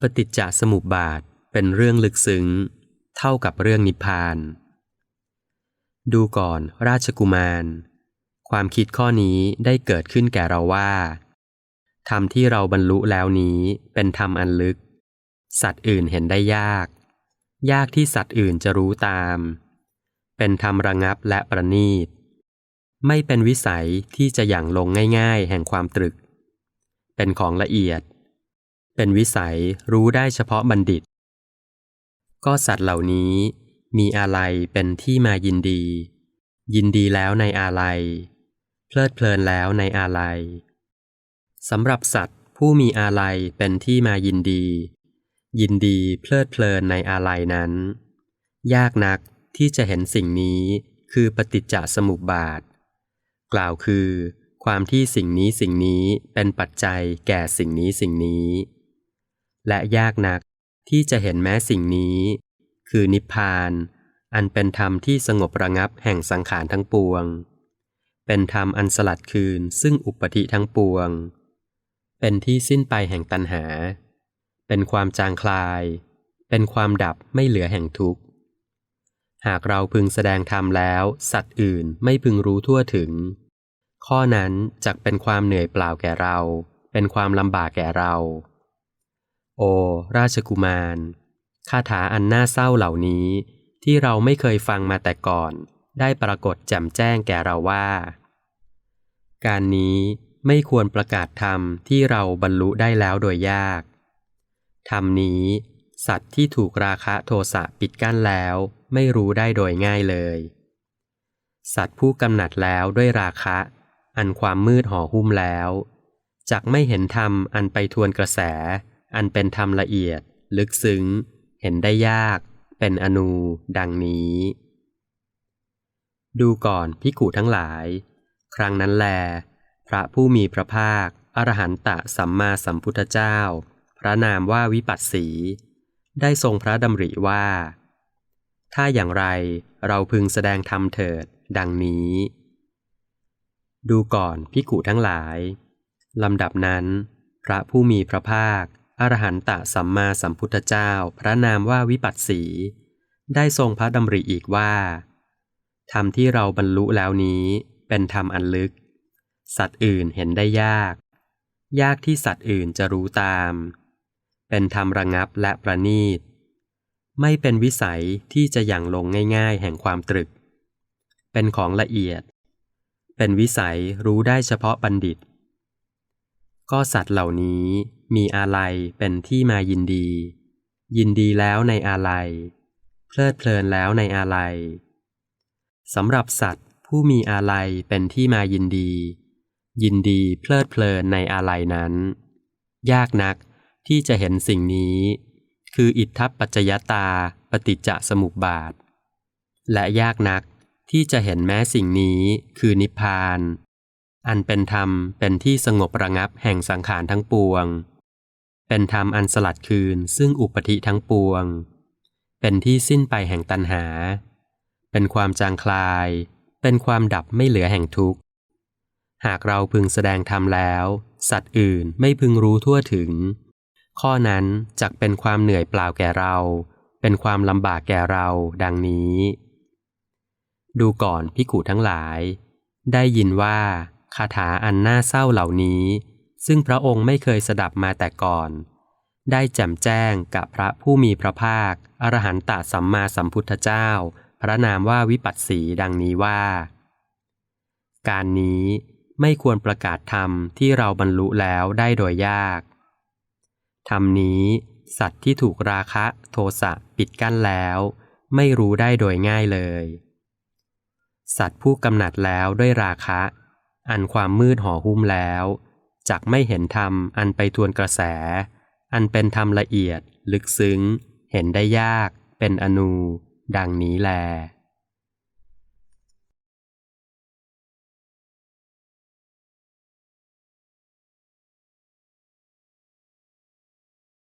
ปฏิจจสมุปบาทเป็นเรื่องลึกซึ้ง เท่ากับเรื่องนิพพาน ดูก่อนราชกุมาร ความคิดข้อนี้ได้เกิดขึ้นแก่เราว่าธรรมที่เราบรรลุแล้วนี้เป็นธรรมอันลึก สัตว์อื่นเห็นได้ยาก ยากที่สัตว์อื่นจะรู้ตาม เป็นธรรมระงับและประณีต ไม่เป็นวิสัยที่จะอย่างลงง่าย ๆ แห่งความตรึก เป็นของละเอียด เป็นวิสัยรู้ได้เฉพาะบัณฑิต ก็สัตว์เหล่านี้มีอะไรเป็นที่มายินดี ยินดีแล้วในอาลัยเพลิดเพลินแล้วในอาลัยสำหรับสัตว์ผู้มีอาลัยเป็นที่มายินดี ยินดีเพลิดเพลินในอาลัยนั้น ยากนักที่จะเห็นสิ่งนี้คือปฏิจจสมุปบาท กล่าวคือ ความที่สิ่งนี้สิ่งนี้เป็นปัจจัยแก่สิ่งนี้สิ่งนี้ และยากนักที่จะเห็นแม้สิ่งนี้ คือนิพพาน อันเป็นธรรมที่สงบระงับแห่งสังขารทั้งปวง เป็นธรรมอันสลัดคืนซึ่งอุปธิทั้งปวง เป็นที่สิ้นไปแห่งตัณหา เป็นความจางคลาย เป็นความดับไม่เหลือแห่งทุกข์ หากเราพึงแสดงธรรมแล้ว สัตว์อื่นไม่พึงรู้ทั่วถึง ข้อนั้นจักเป็นความเหนื่อยเปล่าแก่เรา เป็นความลำบากแก่เรา โอ ราชกุมาร คาถาอันน่าเศร้าเหล่านี้ ที่เราไม่เคยฟังมาแต่ก่อน ได้ปรากฏแจ่มแจ้งแก่เราว่า การนี้ไม่ควรประกาศธรรมที่เราบรรลุได้แล้วโดยยาก ธรรมนี้ สัตว์ที่ถูกราคะโทสะปิดกั้นแล้วไม่รู้ได้โดยง่ายเลย สัตว์ผู้กำหนัดแล้วด้วยราคะ อันความมืดห่อหุ้มแล้ว จักไม่เห็นธรรมอันไปทวนกระแส อันเป็นธรรมละเอียด ลึกซึ้ง เห็นได้ยาก เป็นอนูดังนี้ ดูก่อนพิกูทั้งหลาย ครั้งนั้นแล พระผู้มีพระภาค อรหันตะสัมมาสัมพุทธเจ้า พระนามว่าวิปัสสี ได้ทรงพระดำริว่า ถ้าอย่างไรเราพึงแสดงธรรมเถิด ดังนี้ ดูก่อนพิกุทั้งหลายลำดับนั้น พระผู้มีพระภาค อรหันตะสัมมาสัมพุทธเจ้า พระนามว่าวิปัสสี ได้ทรงพระดำริอีกว่า ธรรมที่เราบรรลุแล้วนี้ เป็นธรรมอันลึก สัตว์อื่นเห็นได้ยาก ยากที่สัตว์อื่นจะรู้ตาม เป็นธรรมระงับและประณีต ไม่เป็นวิสัยที่จะอย่างลงง่ายๆ แห่งความตรึก เป็นของละเอียด เป็นวิสัยรู้ได้เฉพาะบัณฑิต ก็สัตว์เหล่านี้มีอาลัยเป็นที่มายินดี ยินดีแล้วในอาลัย เพลิดเพลินแล้วในอาลัยสำหรับสัตว์ผู้มีอาลัยเป็นที่มายินดี ยินดีเพลิดเพลินในอาลัยนั้น ยากนักที่จะเห็นสิ่งนี้ คืออิทธปัจจยตาปฏิจจสมุปบาท และยากนักที่จะเห็นแม้สิ่งนี้คือนิพพาน อันเป็นธรรมเป็นที่สงบระงับแห่งสังขารทั้งปวง เป็นธรรมอันสลัดคืนซึ่งอุปธิทั้งปวง เป็นที่สิ้นไปแห่งตัณหา เป็นความจางคลาย เป็นความดับไม่เหลือแห่งทุกข์ หากเราพึงแสดงธรรมแล้ว สัตว์อื่นไม่พึงรู้ทั่วถึง ข้อนั้นจักเป็นความเหนื่อยเปล่าแก่เรา เป็นความลำบากแก่เราดังนี้ ดูก่อนพิกุทั้งหลาย ได้ยินว่า คาถาอันน่าเศร้าเหล่านี้ ซึ่งพระองค์ไม่เคยสดับมาแต่ก่อน ได้แจ่มแจ้งกับพระผู้มีพระภาค อรหันตสัมมาสัมพุทธเจ้า พระนามว่าวิปัสสีดังนี้ว่า การนี้ไม่ควรประกาศธรรมที่เราบรรลุแล้วได้โดยยาก ธรรมนี้สัตว์ที่ถูกราคะโทสะปิดกั้นแล้ว ไม่รู้ได้โดยง่ายเลย สัตว์ผู้กำหนัดแล้วด้วยราคะ อันความมืดห่อหุ้มแล้วจักไม่เห็นธรรมอันไปทวนกระแส อันเป็นธรรมละเอียด ลึกซึ้ง เห็นได้ยาก เป็นอนู ดังนี้แล